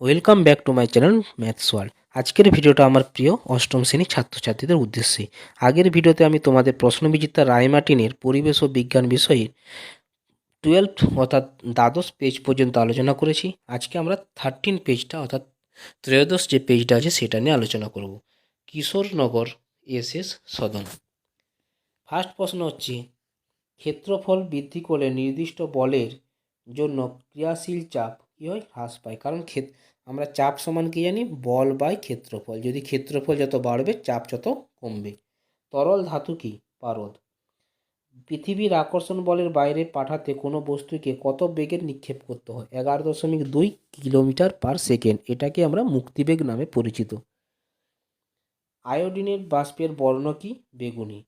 Welcome back to my channel maths world আজকের ভিডিওটা আমার প্রিয় অষ্টম শ্রেণির ছাত্রছাত্রীদের উদ্দেশ্যে। আগের ভিডিওতে আমি তোমাদের প্রশ্নবিচিত্রা রায়মার্টিনের পরিবেশ ও বিজ্ঞান বিষয়ে টুয়েলভ অর্থাৎ দ্বাদশ পেজ পর্যন্ত আলোচনা করেছি। আজকে আমরা থার্টিন পেজটা অর্থাৎ ত্রয়োদশ যে পেজটা আছে সেটা নিয়ে আলোচনা করব। কিশোরনগর এস এস সদন। ফার্স্ট প্রশ্ন হচ্ছে, ক্ষেত্রফল বৃদ্ধি করলে নির্দিষ্ট বলের জন্য ক্রিয়াশীল চাপ কী হয়? হ্রাস পায়। কারণ ক্ষেত, আমরা চাপ সমান কী জানি? বল বাই ক্ষেত্রফল। যদি ক্ষেত্রফল যত বাড়বে, চাপ যত কমবে। তরল ধাতু কি? পারদ। পৃথিবীর আকর্ষণ বলের বাইরে পাঠাতে কোনো বস্তুকে কত বেগের নিক্ষেপ করতে হয়? এগারো দশমিক দুই কিলোমিটার পার সেকেন্ড। এটাকে আমরা মুক্তিবেগ নামে পরিচিত। আয়োডিনের বাষ্পের বর্ণ কি? বেগুনি।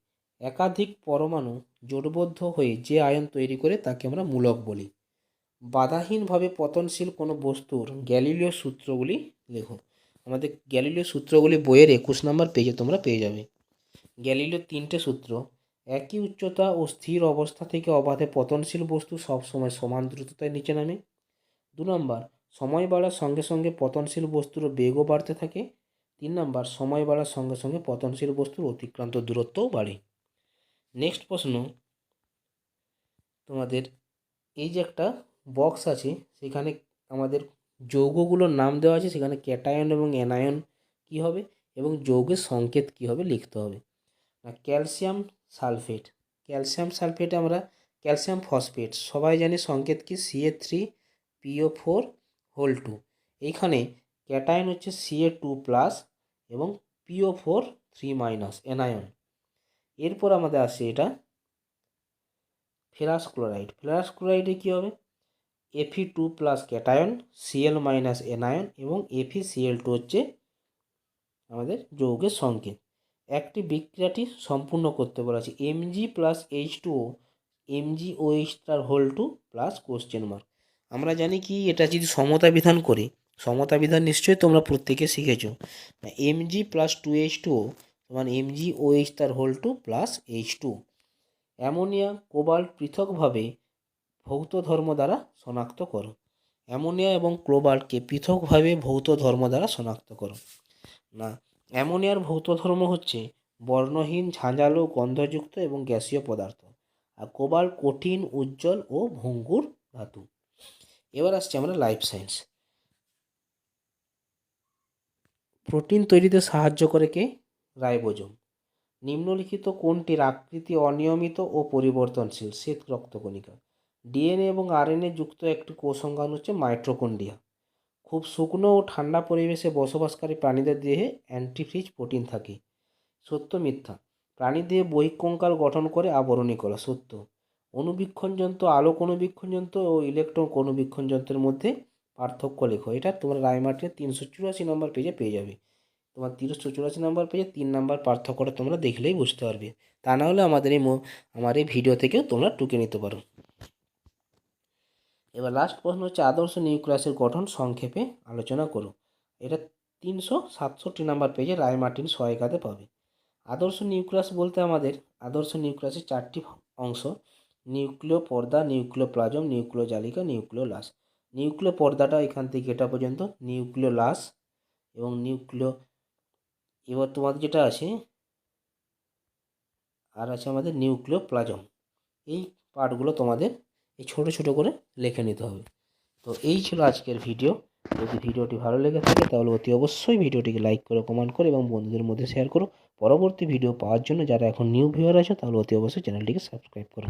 একাধিক পরমাণু জোটবদ্ধ হয়ে যে আয়ন তৈরি করে তাকে আমরা মূলক বলি। বাধাহীনভাবে পতনশীল কোনো বস্তুর গ্যালিলীয় সূত্রগুলি লেখো। আমাদের গ্যালিলীয় সূত্রগুলি বইয়ের একুশ নম্বর পেজে তোমরা পেয়ে যাবে। গ্যালিলীয় তিনটে সূত্র। একই উচ্চতা ও স্থির অবস্থা থেকে অবাধে পতনশীল বস্তু সবসময় সমান দ্রুততায় নিচে নামে। দু নম্বর, সময় বাড়ার সঙ্গে সঙ্গে পতনশীল বস্তুর বেগও বাড়তে থাকে। তিন নম্বর, সময় বাড়ার সঙ্গে সঙ্গে পতনশীল বস্তুর অতিক্রান্ত দূরত্বও বাড়ে। নেক্সট প্রশ্ন। তোমাদের এই যে একটা বক্স আছে, সেখানে আমাদের যৌগগুলোর নাম দেওয়া আছে, সেখানে ক্যাটায়ন এবং অ্যানায়ন কী হবে এবং যৌগের সংকেত কী হবে লিখতে হবে। না ক্যালসিয়াম সালফেট ক্যালসিয়াম সালফেটে আমরা ক্যালসিয়াম ফসফেট সবাই জানি সংকেত কি? C A three P O four whole two এইখানে ক্যাটায়ন হচ্ছে সিএ টু প্লাস এবং P O four three minus anion এরপর আমাদের আসছে এটা ফেরাস ক্লোরাইড, ফেরাস ক্লোরাইডে কী হবে? F E two plus cation C L minus anion এবং এফি সিএল টু হচ্ছে আমাদের যৌগের সংকেত। একটি বিক্রিয়াটি সম্পূর্ণ করতে বলা আছে MG plus H two O MG O H তার whole two plus question mark আমরা জানি কি এটা যদি সমতা বিধান করি সমতা বিধান নিশ্চয়ই তোমরা প্রত্যেকে শিখেছো। MG plus two H two O সমান এমজি ও এইচ তার whole two plus H two ammonia, cobalt পৃথকভাবে ভৌত ধর্ম দ্বারা শনাক্ত করো। অ্যামোনিয়া এবং ক্লোবাল্টকে পৃথকভাবে ভৌত ধর্ম দ্বারা শনাক্ত করো। না, অ্যামোনিয়ার ভৌত ধর্ম হচ্ছে বর্ণহীন, ঝাঁঝালো, গন্ধযুক্ত এবং গ্যাসীয় পদার্থ। আর কোবাল্ট কঠিন, উজ্জ্বল ও ভঙ্গুর ধাতু। এবার আসছে আমরা লাইফ সায়েন্স। প্রোটিন তৈরিতে সাহায্য করে কে? রাইবোজোম। নিম্নলিখিত কোনটির আকৃতি অনিয়মিত ও পরিবর্তনশীল? শ্বেত রক্তকণিকা। ডিএনএ এবং আরএনএ যুক্ত একটি কোষঙ্গাণু হচ্ছে মাইট্রোকন্ডিয়া খুব শুকনো ও ঠান্ডা পরিবেশে বসবাসকারী প্রাণীদের দেহে অ্যান্টিফ্রিজ প্রোটিন থাকে। সত্য মিথ্যা। প্রাণী দেহে বহিঃকঙ্কাল গঠন করে আবরণী করা, সত্য। অনুবীক্ষণ যন্ত্র আলোক অনুবীক্ষণ যন্ত্র ও ইলেকট্রন অনুবীক্ষণ যন্ত্রের মধ্যে পার্থক্য লেখো। এটা তোমরা রায়মার্টিনের তিনশো চুরাশি নম্বর পেজে পেয়ে যাবে। তোমার তিনশো চুরাশি নম্বর পেজে তিন নম্বর পার্থক্যটা তোমরা দেখলেই বুঝতে পারবে। তা না হলে আমাদের এই আমার এই ভিডিও থেকেও তোমরা টুকে নিতে পারো। এবার লাস্ট প্রশ্ন হচ্ছে আদর্শ নিউক্লিয়াসের গঠন সংক্ষেপে আলোচনা করো এটা তিনশো সাতষট্টি নাম্বার পেজে রায় মার্টিন সহায়িকাতে পাবে। আদর্শ নিউক্লিয়াস বলতে আমাদের আদর্শ নিউক্লিয়াসের চারটি অংশ, নিউক্লিয় পর্দা, নিউক্লিয় প্লাজম, নিউক্লিয় জালিকা, নিউক্লিয় লাস নিউক্লিয় পর্দাটা এখান থেকে এটা পর্যন্ত, নিউক্লিয় লাস এবং নিউক্লিয় এবার তোমাদের যেটা আছে, আর আছে আমাদের নিউক্লিয় প্লাজম। এই পার্টগুলো তোমাদের ছোটো ছোটো করে লিখে নিতে হবে। তো এই ছিল আজকের ভিডিও যদি ভিডিওটি ভালো লেগে থাকে, তাহলে অতি অবশ্যই ভিডিওটিকে লাইক করো কমেন্ট করো এবং বন্ধুদের মধ্যে শেয়ার করো। পরবর্তী ভিডিও পাওয়ার জন্য যারা এখন নিউ ভিউয়ার আছে, তাহলে অতি অবশ্যই চ্যানেলটিকে সাবস্ক্রাইব করো।